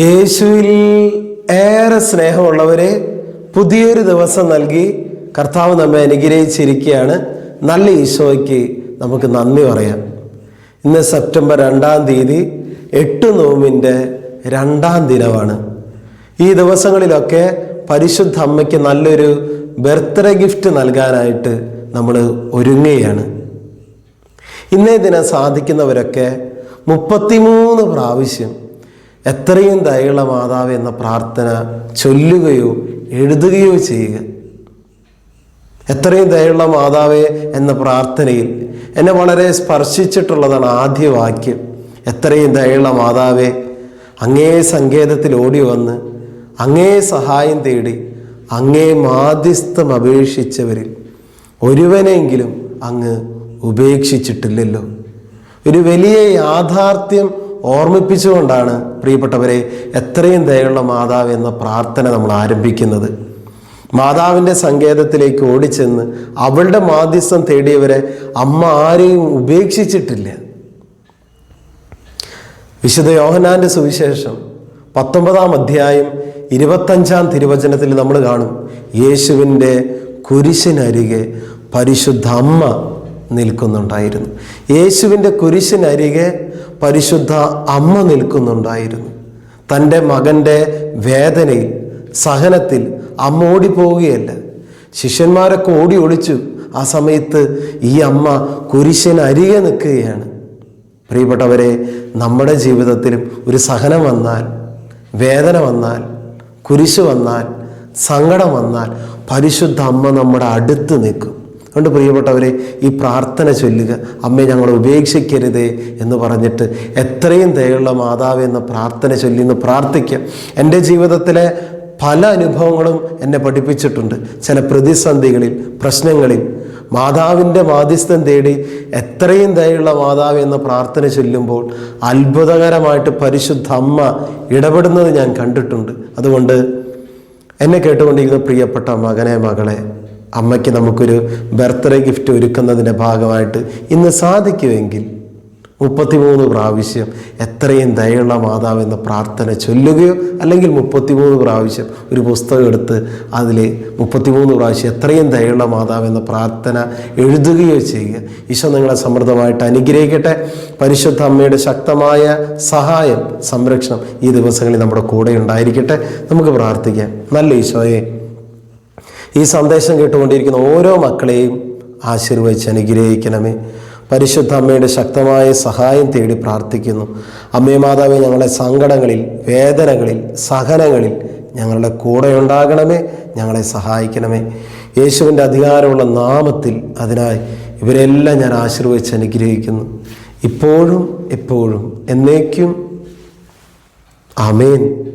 യേശുവിൽ ഏറെ സ്നേഹമുള്ളവരെ പുതിയൊരു ദിവസം നൽകി കർത്താവ് നമ്മെ അനുഗ്രഹിച്ചിരിക്കുകയാണ്. നല്ല ഈശോയ്ക്ക് നമുക്ക് നന്ദി പറയാം. ഇന്ന് സെപ്റ്റംബർ രണ്ടാം തീയതി എട്ട് നോമിന്റെ രണ്ടാം ദിനമാണ്. ഈ ദിവസങ്ങളിലൊക്കെ പരിശുദ്ധ അമ്മയ്ക്ക് നല്ലൊരു ബർത്ത്ഡേ ഗിഫ്റ്റ് നൽകാനായിട്ട് നമ്മൾ ഒരുങ്ങുകയാണ്. ഇന്നേ ദിനം സാധിക്കുന്നവരൊക്കെ മുപ്പത്തിമൂന്ന് പ്രാവശ്യം എത്രയും ദയുള്ള മാതാവ് എന്ന പ്രാർത്ഥന ചൊല്ലുകയോ എഴുതുകയോ ചെയ്യുക. എത്രയും ദയുള്ള മാതാവേ എന്ന പ്രാർത്ഥനയിൽ എന്നെ വളരെ സ്പർശിച്ചിട്ടുള്ളതാണ് ആദ്യ വാക്യം. എത്രയും ദയുള്ള മാതാവേ അങ്ങേ സങ്കേതത്തിൽ ഓടി വന്ന് അങ്ങേ സഹായം തേടി അങ്ങേ മാധ്യസ്ഥം അപേക്ഷിച്ചവരിൽ ഒരുവനെങ്കിലും അങ്ങ് ഉപേക്ഷിച്ചിട്ടില്ലല്ലോ. ഒരു വലിയ യാഥാർത്ഥ്യം ഓർമ്മിപ്പിച്ചുകൊണ്ടാണ് പ്രിയപ്പെട്ടവരെ എത്രയും ദയുള്ള മാതാവ് എന്ന പ്രാർത്ഥന നമ്മൾ ആരംഭിക്കുന്നത്. മാതാവിന്റെ സങ്കേതത്തിലേക്ക് ഓടിച്ചെന്ന് അവളുടെ മാധ്യസ്ഥം തേടിയവരെ അമ്മ ആരെയും ഉപേക്ഷിച്ചിട്ടില്ല. വിശുദ്ധ യോഹനാന്റെ സുവിശേഷം പത്തൊമ്പതാം അധ്യായം ഇരുപത്തഞ്ചാം തിരുവചനത്തിൽ നമ്മൾ കാണും യേശുവിന്റെ കുരിശിനരികെ പരിശുദ്ധ അമ്മ നിൽക്കുന്നുണ്ടായിരുന്നു. യേശുവിന്റെ കുരിശിനരികെ പരിശുദ്ധ അമ്മ നിൽക്കുന്നുണ്ടായിരുന്നു. തന്റെ മകന്റെ വേദനയിൽ സഹനത്തിൽ അമ്മ ഓടിപ്പോവുകയല്ല. ശിഷ്യന്മാരൊക്കെ ഓടി ഒളിച്ചു. ആ സമയത്ത് ഈ അമ്മ കുരിശിനരികെ നിൽക്കുകയാണ്. പ്രിയപ്പെട്ടവരെ നമ്മുടെ ജീവിതത്തിലും ഒരു സഹനം വന്നാൽ വേദന വന്നാൽ കുരിശ് വന്നാൽ സങ്കടം വന്നാൽ പരിശുദ്ധ അമ്മ നമ്മുടെ അടുത്ത് നിൽക്കും. അതുകൊണ്ട് പ്രിയപ്പെട്ടവരെ ഈ പ്രാർത്ഥന ചൊല്ലുക അമ്മയെ ഞങ്ങൾ ഉപേക്ഷിക്കരുത് എന്ന് പറഞ്ഞിട്ട് എത്രയും ദയുള്ള മാതാവ് എന്ന പ്രാർത്ഥന ചൊല്ലി എന്ന് പ്രാർത്ഥിക്കുക എന്റെ ജീവിതത്തിലെ പല അനുഭവങ്ങളും എന്നെ പഠിപ്പിച്ചിട്ടുണ്ട്. ചില പ്രതിസന്ധികളിൽ പ്രശ്നങ്ങളിൽ. മാതാവിന്റെ മാധ്യസ്ഥം തേടി എത്രയും ദയുള്ള മാതാവ് എന്ന പ്രാർത്ഥന ചൊല്ലുമ്പോൾ അത്ഭുതകരമായിട്ട് പരിശുദ്ധ അമ്മ ഇടപെടുന്നത് ഞാൻ കണ്ടിട്ടുണ്ട്. അതുകൊണ്ട് എന്നെ കേട്ടുകൊണ്ടിരിക്കുന്ന പ്രിയപ്പെട്ട മകനെ മകളെ അമ്മയ്ക്ക് നമുക്കൊരു ബർത്ത്ഡേ ഗിഫ്റ്റ് ഒരുക്കുന്നതിന്റെ ഭാഗമായിട്ട് ഇന്ന് സാധിക്കുമെങ്കിൽ മുപ്പത്തിമൂന്ന് പ്രാവശ്യം എത്രയും ദയുള്ള മാതാവ് എന്ന പ്രാർത്ഥന ചൊല്ലുകയോ അല്ലെങ്കിൽ മുപ്പത്തിമൂന്ന് പ്രാവശ്യം ഒരു പുസ്തകം എടുത്ത് അതിൽ മുപ്പത്തിമൂന്ന് പ്രാവശ്യം എത്രയും ദയുള്ള മാതാവ് എന്ന പ്രാർത്ഥന എഴുതുകയോ ചെയ്യുക. ഈശോ നിങ്ങളെ സമൃദ്ധമായിട്ട് അനുഗ്രഹിക്കട്ടെ. പരിശുദ്ധ അമ്മയുടെ ശക്തമായ സഹായം സംരക്ഷണം ഈ ദിവസങ്ങളിൽ നമ്മുടെ കൂടെ ഉണ്ടായിരിക്കട്ടെ. നമുക്ക് പ്രാർത്ഥിക്കാം. നല്ല ഈശോയെ ഈ സന്ദേശം കേട്ടുകൊണ്ടിരിക്കുന്ന ഓരോ മക്കളെയും ആശീർവദിച്ച് അനുഗ്രഹിക്കണമേ. പരിശുദ്ധ അമ്മയുടെ ശക്തമായ സഹായം തേടി പ്രാർത്ഥിക്കുന്നു. അമ്മേ മാതാവെ ഞങ്ങളുടെ സങ്കടങ്ങളിൽ വേദനകളിൽ സഹനങ്ങളിൽ ഞങ്ങളുടെ കൂടെ ഉണ്ടാകണമേ ഞങ്ങളെ സഹായിക്കണമേ. യേശുവിന്റെ അധികാരമുള്ള നാമത്തിൽ അതിനായി ഇവരെല്ലാം ഞാൻ ആശീർവദിച്ച് അനുഗ്രഹിക്കുന്നു. ഇപ്പോഴും എപ്പോഴും എന്നേക്കും. ആമേൻ.